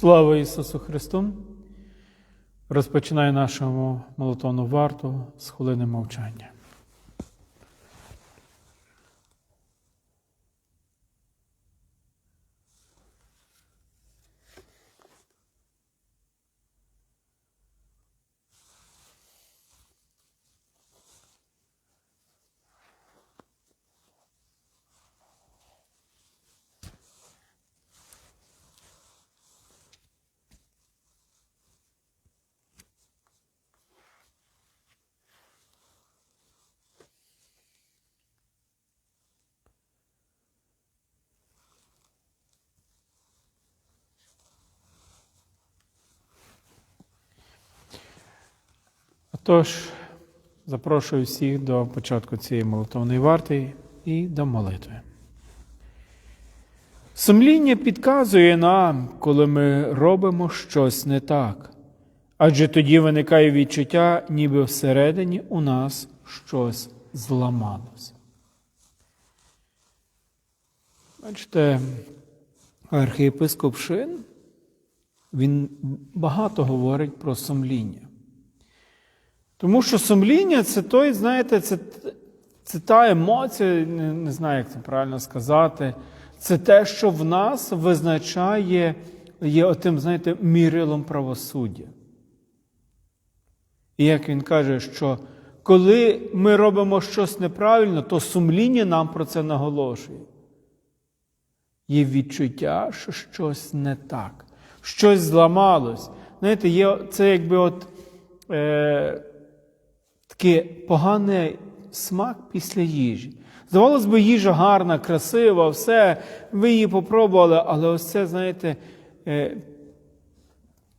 Слава Ісусу Христу! Розпочинаю нашому молотону варту з хвилини мовчання. Отож, запрошую всіх до початку цієї молитовної варти і до молитви. Сумління підказує нам, коли ми робимо щось не так, адже тоді виникає відчуття, ніби всередині у нас щось зламалося. Бачите, архієпископ Шин, він багато говорить про сумління. Тому що сумління це той, знаєте, це, це та емоція, не, не знаю, як це правильно сказати. Це те, що в нас визначає, є отим, знаєте, мірилом правосуддя. І як він каже, що коли ми робимо щось неправильно, то сумління нам про це наголошує. Є відчуття, що щось не так, щось зламалось. Знаєте, є це якби от. Е, такий поганий смак після їжі. Здавалось би, їжа гарна, красива, все, ви її попробували, але ось це, знаєте, е,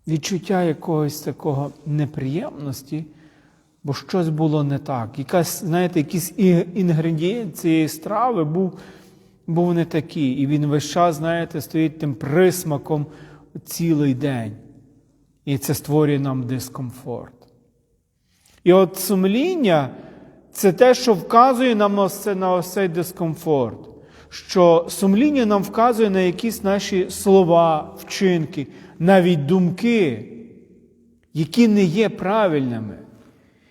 відчуття якогось такого неприємності, бо щось було не так. Якась, знаєте, якийсь інгредієнт цієї страви був був не такий. І він весь час, знаєте, стоїть тим присмаком цілий день. І це створює нам дискомфорт. І от сумління це те, що вказує нам на ось цей дискомфорт. Що сумління нам вказує на якісь наші слова, вчинки, навіть думки, які не є правильними,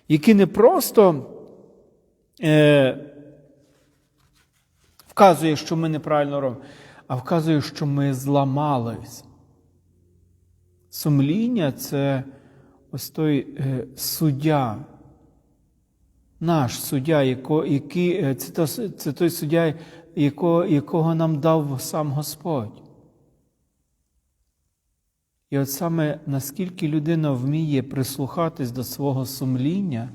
які не просто е, вказує, що ми неправильно робимо, а вказує, що ми зламались. Сумління це ось той е, суддя, наш суддя, яко, який, е, це, то, це той суддя, якого, якого нам дав сам Господь. І от саме наскільки людина вміє прислухатись до свого сумління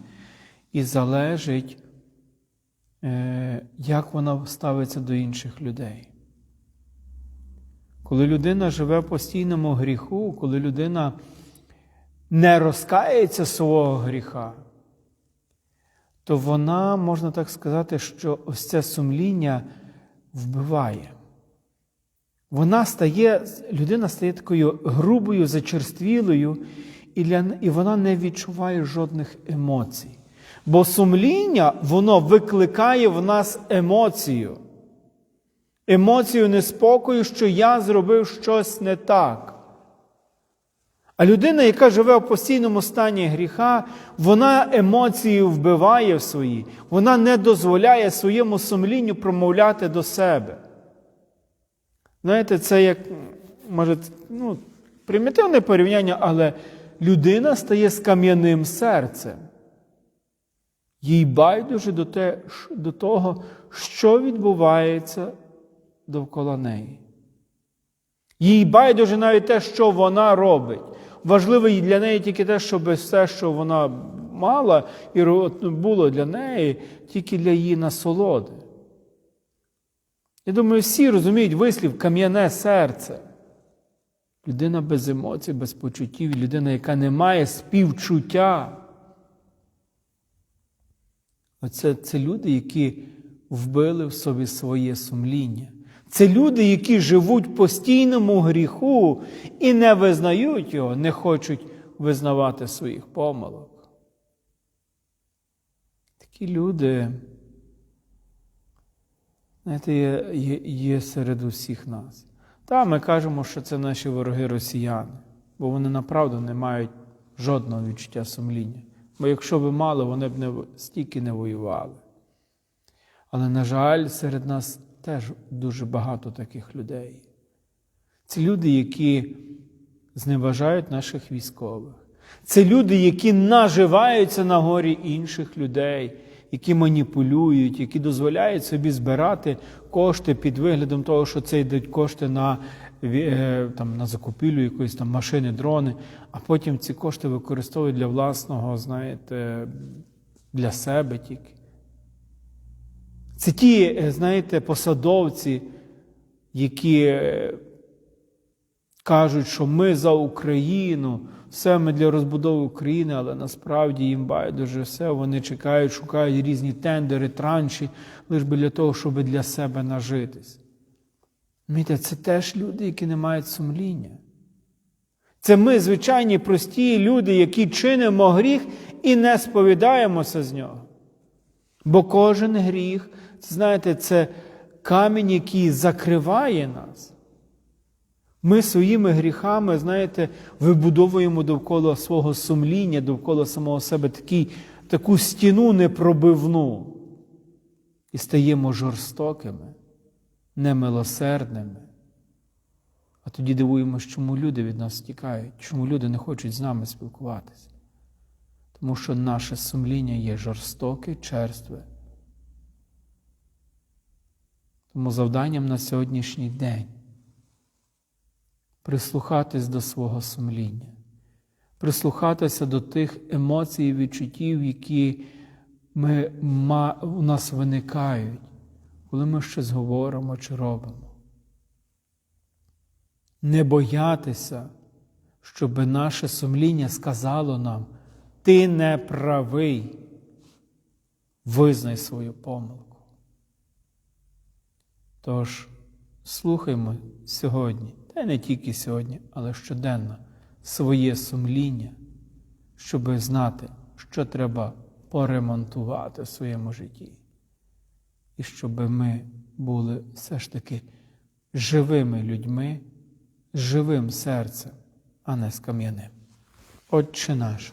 і залежить, е, як вона ставиться до інших людей. Коли людина живе в постійному гріху, коли людина не розкається свого гріха, то вона, можна так сказати, що ось це сумління вбиває. Вона стає, людина стає такою грубою, зачерствілою, і, для, і вона не відчуває жодних емоцій. Бо сумління, воно викликає в нас емоцію. Емоцію неспокою, що я зробив щось не так. А людина, яка живе в постійному стані гріха, вона емоції вбиває в свої, вона не дозволяє своєму сумлінню промовляти до себе. Знаєте, це як, може, ну, примітивне порівняння, але людина стає з кам'яним серцем. Їй байдуже до, те, до того, що відбувається довкола неї. Їй байдуже навіть те, що вона робить. Важливо для неї тільки те, щоб все, що вона мала, і було для неї, тільки для її насолоди. Я думаю, всі розуміють вислів кам'яне серце. Людина без емоцій, без почуттів, людина, яка не має співчуття. Оце це люди, які вбили в собі своє сумління. Це люди, які живуть в постійному гріху і не визнають його, не хочуть визнавати своїх помилок. Такі люди, знаєте, є, є, є серед усіх нас. Та ми кажемо, що це наші вороги росіяни, бо вони направду не мають жодного відчуття сумління. Бо якщо б мали, вони б не, стільки не воювали. Але, на жаль, серед нас теж дуже багато таких людей. Це люди, які зневажають наших військових. Це люди, які наживаються на горі інших людей, які маніпулюють, які дозволяють собі збирати кошти під виглядом того, що це йдуть кошти на, е, там, на закупівлю якоїсь там машини, дрони, а потім ці кошти використовують для власного, знаєте, для себе тільки. Це ті, е, знаєте, посадовці, які е, кажуть, що ми за Україну, все ми для розбудови України, але насправді їм байдуже все. Вони чекають, шукають різні тендери, транші, лише би для того, щоб для себе нажитись. Це теж люди, які не мають сумління. Це ми, звичайні прості люди, які чинимо гріх і не сповідаємося з нього. Бо кожен гріх, знаєте, це камінь, який закриває нас. Ми своїми гріхами, знаєте, вибудовуємо довкола свого сумління, довкола самого себе такий, таку стіну непробивну. І стаємо жорстокими, немилосердними. А тоді дивуємося, чому люди від нас тікають, чому люди не хочуть з нами спілкуватися. Тому що наше сумління є жорстоке, черстве. Тому завданням на сьогоднішній день прислухатись до свого сумління, прислухатися до тих емоцій і відчуттів, які ми, ма, у нас виникають, коли ми щось говоримо чи робимо. Не боятися, щоб наше сумління сказало нам, ти не правий, визнай свою помилку. Тож, слухаймо сьогодні, та й не тільки сьогодні, але щоденно своє сумління, щоб знати, що треба поремонтувати в своєму житті. І щоб ми були все ж таки живими людьми, з живим серцем, а не з кам'яним. Отче наш,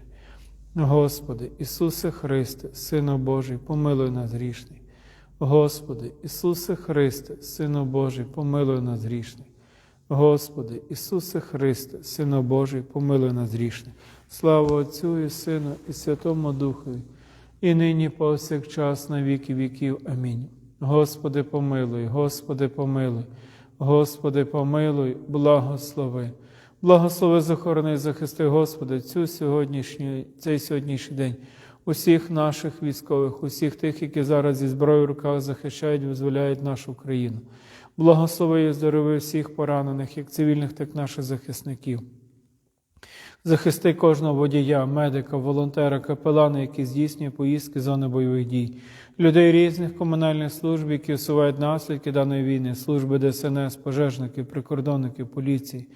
Господи, Ісусе Христе, Сину Божий, помилуй нас грішний. Господи, Ісусе Христе, Сину Божий, помилуй нас грішний. Господи, Ісусе Христе, Сину Божий, помилуй нас грішний. Слава Отцю і Сину, і Святому Духові, і нині повсякчас на віки віків. Амінь. Господи, помилуй, Господи, помилуй, Господи, помилуй, благослови. Благослови, захорони, захисти, Господи, цю сьогоднішню, цей сьогоднішній день, усіх наших військових, усіх тих, які зараз зі зброєю в руках захищають, визволяють нашу країну. Благослови і здорови всіх поранених, як цивільних, так і наших захисників. Захисти кожного водія, медика, волонтера, капелана, які здійснює поїздки з зони бойових дій, людей різних комунальних служб, які усувають наслідки даної війни, служби ДСНС, пожежників, прикордонників, поліції,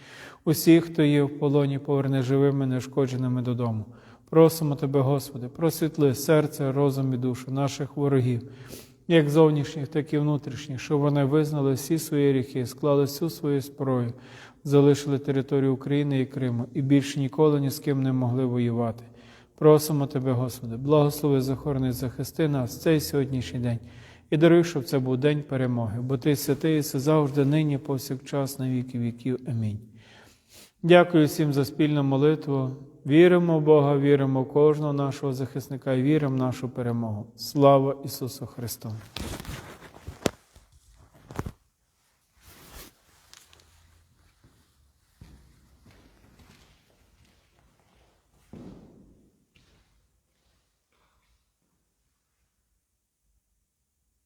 усіх, хто є в полоні, поверне живими, нешкодженими додому. Просимо Тебе, Господи, просвітли серце, розум і душу наших ворогів, як зовнішніх, так і внутрішніх, щоб вони визнали всі свої гріхи, склали всю свою зброю, залишили територію України і Криму і більше ніколи ні з ким не могли воювати. Просимо Тебе, Господи, благослови, захорони, захисти нас цей сьогоднішній день і даруй, щоб це був день перемоги, бо Ти святий, все завжди, нині, повсякчас, на віки віків. Амінь. Дякую всім за спільну молитву. Віримо в Бога, віримо в кожного нашого захисника і віримо в нашу перемогу. Слава Ісусу Христу!